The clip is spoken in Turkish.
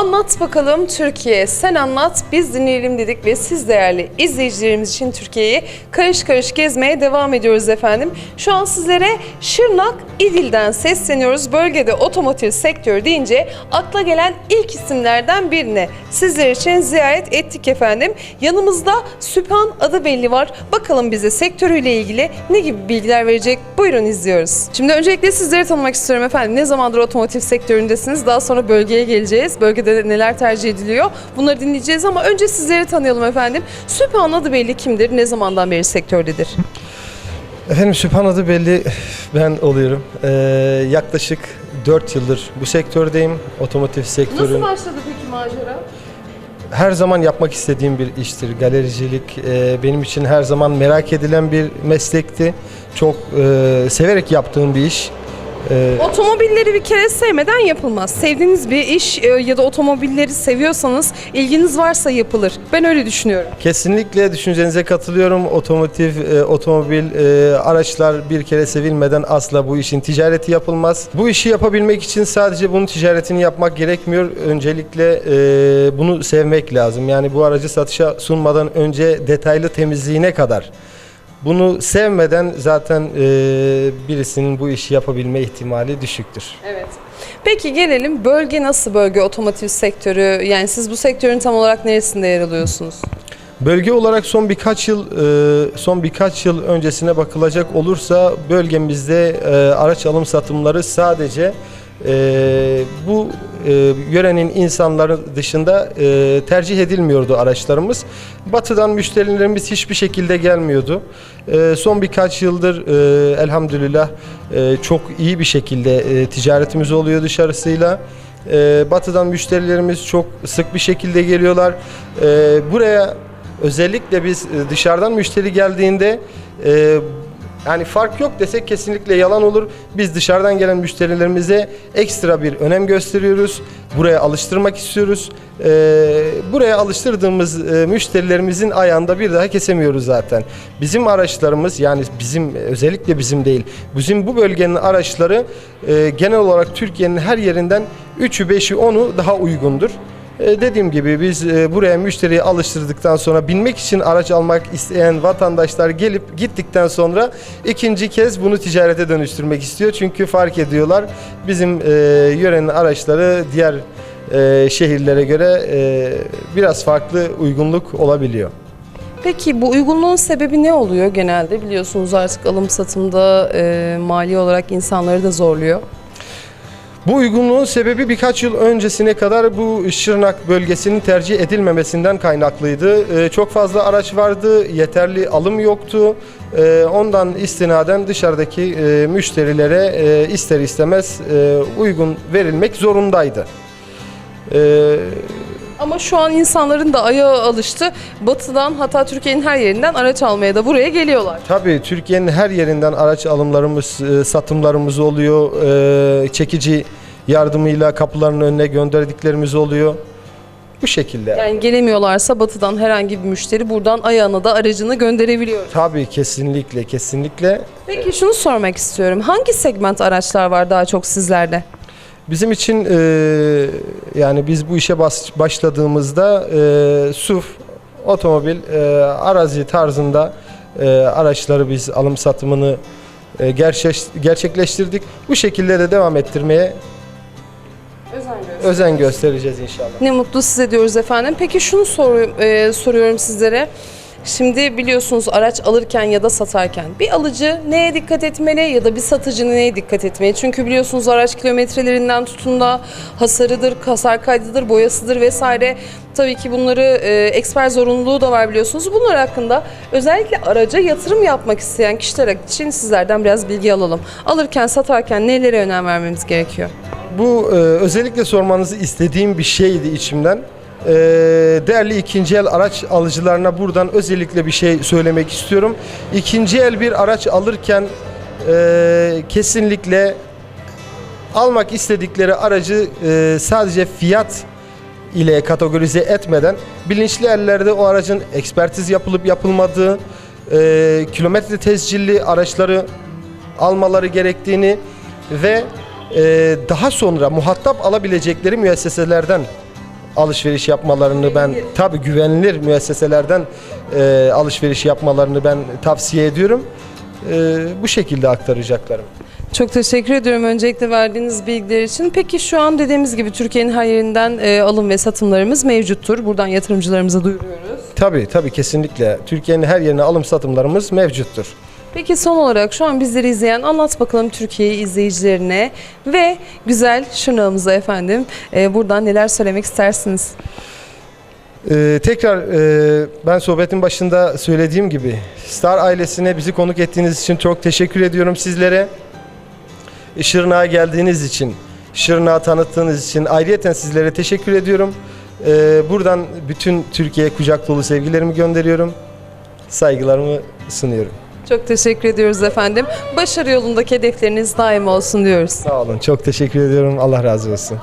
Anlat bakalım Türkiye, sen anlat, biz dinleyelim dedik ve siz değerli izleyicilerimiz için Türkiye'yi karış karış gezmeye devam ediyoruz efendim. Şu an sizlere Şırnak, İdil'den sesleniyoruz. Bölgede otomotiv sektörü deyince akla gelen ilk isimlerden birine sizler için ziyaret ettik efendim. Yanımızda Süphan adı belli var. Bakalım bize sektörüyle ilgili ne gibi bilgiler verecek? Buyurun izliyoruz. Şimdi öncelikle sizleri tanımak istiyorum efendim. Ne zamandır otomotiv sektöründesiniz? Daha sonra bölgeye geleceğiz. Bölgede neler tercih ediliyor? Bunları dinleyeceğiz ama önce sizleri tanıyalım efendim. Süphan adı belli kimdir? Ne zamandan beri sektördedir? Efendim Süphan adı belli ben oluyorum. Ee, yaklaşık 4 yıldır bu sektördeyim. Otomotiv sektörü. Nasıl başladı peki macera? Her zaman yapmak istediğim bir iştir. Galericilik e, benim için her zaman merak edilen bir meslekti. Çok e, severek yaptığım bir iş. E, Otomobilleri bir kere sevmeden yapılmaz. Sevdiğiniz bir iş e, ya da otomobilleri seviyorsanız, ilginiz varsa yapılır. Ben öyle düşünüyorum. kesinlikle düşüncenize katılıyorum. Otomotiv, e, otomobil, e, araçlar bir kere sevilmeden asla bu işin ticareti yapılmaz. Bu işi yapabilmek için sadece bunun ticaretini yapmak gerekmiyor. Öncelikle e, bunu sevmek lazım. Yani bu aracı satışa sunmadan önce detaylı temizliğine kadar. Bunu sevmeden zaten e, birisinin bu işi yapabilme ihtimali düşüktür. Evet. Peki gelelim bölge nasıl bölge otomotiv sektörü? Yani siz bu sektörün tam olarak neresinde yer alıyorsunuz? Bölge olarak son birkaç yıl e, son birkaç yıl öncesine bakılacak olursa bölgemizde e, araç alım satımları sadece e, bu e, yörenin insanları dışında e, tercih edilmiyordu araçlarımız. Batıdan müşterilerimiz hiçbir şekilde gelmiyordu. E, son birkaç yıldır e, elhamdülillah e, çok iyi bir şekilde e, ticaretimiz oluyor dışarısıyla. E, batıdan müşterilerimiz çok sık bir şekilde geliyorlar. E, buraya özellikle biz e, dışarıdan müşteri geldiğinde e, yani fark yok desek kesinlikle yalan olur. Biz dışarıdan gelen müşterilerimize ekstra bir önem gösteriyoruz. Buraya alıştırmak istiyoruz. E, buraya alıştırdığımız e, müşterilerimizin ayağında bir daha kesemiyoruz zaten. Bizim araçlarımız yani bizim özellikle bizim değil. Bizim bu bölgenin araçları e, genel olarak Türkiye'nin her yerinden 3'ü 5'i 10'u daha uygundur. E, Dediğim gibi biz e, buraya müşteriyi alıştırdıktan sonra binmek için araç almak isteyen vatandaşlar gelip gittikten sonra ikinci kez bunu ticarete dönüştürmek istiyor. Çünkü fark ediyorlar bizim e, yörenin araçları diğer e, şehirlere göre biraz farklı uygunluk olabiliyor. Peki bu uygunluğun sebebi ne oluyor genelde? Biliyorsunuz artık alım satımda e, mali olarak insanları da zorluyor. Bu uygunluğun sebebi birkaç yıl öncesine kadar bu Şırnak bölgesinin tercih edilmemesinden kaynaklıydı. Ee, çok fazla araç vardı, yeterli alım yoktu. Ee, ondan istinaden dışarıdaki e, müşterilere e, ister istemez e, uygun verilmek zorundaydı. Ee, Ama şu an insanların da ayağı alıştı. Batıdan hatta Türkiye'nin her yerinden araç almaya da buraya geliyorlar. Tabii Türkiye'nin her yerinden araç alımlarımız, e, satımlarımız oluyor. E, Çekici yardımıyla kapılarının önüne gönderdiklerimiz oluyor. Bu şekilde. Yani gelemiyorlarsa batıdan herhangi bir müşteri buradan ayağına da aracını gönderebiliyor. Tabii kesinlikle kesinlikle. Peki şunu sormak istiyorum. Hangi segment araçlar var daha çok sizlerde? Bizim için e, yani biz bu işe bas- başladığımızda e, SUV, otomobil, e, arazi tarzında e, araçları biz alım satımını e, gerçeş- gerçekleştirdik. Bu şekilde de devam ettirmeye özen göstereceğiz inşallah. Ne mutlu size diyoruz efendim. Peki şunu soru- e, soruyorum sizlere. Şimdi biliyorsunuz araç alırken ya da satarken bir alıcı neye dikkat etmeli ya da bir satıcı neye dikkat etmeli? Çünkü biliyorsunuz araç kilometrelerinden tutun da hasarıdır, hasar kaydıdır, boyasıdır vesaire. Tabii ki bunları e, eksper zorunluluğu da var biliyorsunuz. Bunlar hakkında özellikle araca yatırım yapmak isteyen kişiler için sizlerden biraz bilgi alalım. Alırken satarken nelere önem vermemiz gerekiyor? Bu e, özellikle sormanızı istediğim bir şeydi içimden. E, değerli ikinci el araç alıcılarına buradan özellikle bir şey söylemek istiyorum. İkinci el bir araç alırken e, kesinlikle almak istedikleri aracı e, sadece fiyat ile kategorize etmeden bilinçli ellerde o aracın ekspertiz yapılıp yapılmadığı, e, kilometre tescilli araçları almaları gerektiğini ve e, daha sonra muhatap alabilecekleri müesseselerden alışveriş yapmalarını ben tabi güvenilir müesseselerden e, alışveriş yapmalarını ben tavsiye ediyorum. E, bu şekilde aktaracaklarım. Çok teşekkür ediyorum öncelikle verdiğiniz bilgiler için. Peki şu an dediğimiz gibi Türkiye'nin her yerinden e, alım ve satımlarımız mevcuttur. Buradan yatırımcılarımıza duyuruyoruz. Tabi tabi kesinlikle Türkiye'nin her yerine alım satımlarımız mevcuttur. Peki son olarak şu an bizleri izleyen anlat bakalım Türkiye izleyicilerine ve güzel şırnağımıza efendim e, buradan neler söylemek istersiniz? Ee, tekrar e, ben sohbetin başında söylediğim gibi Star ailesine bizi konuk ettiğiniz için çok teşekkür ediyorum sizlere. Şırnak'a geldiğiniz için, Şırnak'ı tanıttığınız için ayrıyeten sizlere teşekkür ediyorum. Ee, buradan bütün Türkiye'ye kucak dolu sevgilerimi gönderiyorum. Saygılarımı sunuyorum. Çok teşekkür ediyoruz efendim. Başarı yolundaki hedefleriniz daim olsun diyoruz. Sağ olun. Çok teşekkür ediyorum. Allah razı olsun.